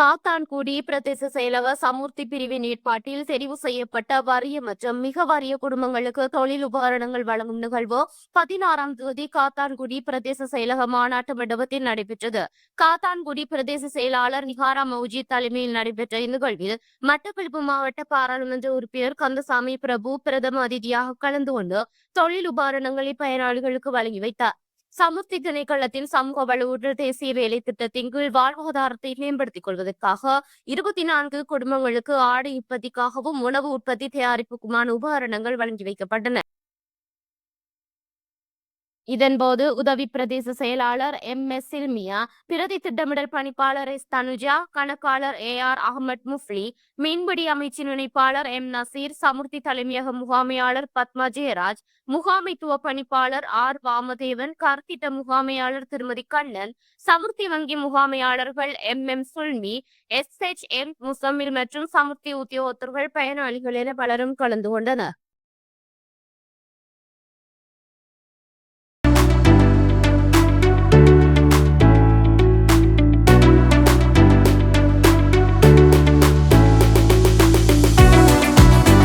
காத்தான்குடி பிரதேச செயலக சமூர்த்தி பிரிவின் ஏற்பாட்டில் தெரிவு செய்யப்பட்ட வறிய மற்றும் மிக வறிய குடும்பங்களுக்கு தொழில் உபகரணங்கள் வழங்கும் நிகழ்வு பதினாறாம் தேதி காத்தான்குடி பிரதேச செயலக மாநாட்டு மண்டபத்தில் நடைபெற்றது. காத்தான்குடி பிரதேச செயலாளர் நிகாரா மௌஜி தலைமையில் நடைபெற்ற இந்நிகழ்வில் மட்டக்களப்பு மாவட்ட பாராளுமன்ற உறுப்பினர் கந்தசாமி பிரபு பிரதம அதிதியாக கலந்து கொண்டு தொழில் உபகரணங்களை பயனாளிகளுக்கு வழங்கி வைத்தார். சமுர்த்தி திணைக்களத்தின் சமூக வலுவூட்டல் தேசிய வேலை திட்டத்தின் கீழ் வாழ்வாதாரத்தை மேம்படுத்திக் கொள்வதற்காக இருபத்தி நான்கு குடும்பங்களுக்கு ஆடை உற்பத்திக்காகவும் உணவு உற்பத்தி தயாரிப்புக்குமான உபகரணங்கள் வழங்கி வைக்கப்பட்டன. இதன்போது உதவி பிரதேச செயலாளர் எம். எஸ். சில்மியா பிரதி திட்டமிடல் பணிப்பாளர் எஸ் தனுஜா கணக்காளர் ஏ. ஆர். அகமட் முஃப்லி மீன்பிடி அமைச்சின் இணைப்பாளர் எம். நசீர் சமுர்த்தி தலைமையக முகாமையாளர் பத்மா ஜெயராஜ் முகாமைத்துவ பணிப்பாளர் ஆர். வாமதேவன் கார்த்திட்ட முகாமையாளர் திருமதி கண்ணன் சமுர்த்தி வங்கி முகாமையாளர்கள் M. M. Sulmi S. H. M. Musammil மற்றும் சமுர்த்தி உத்தியோகத்தர்கள் பயனாளிகள் என பலரும் கலந்து கொண்டனர்.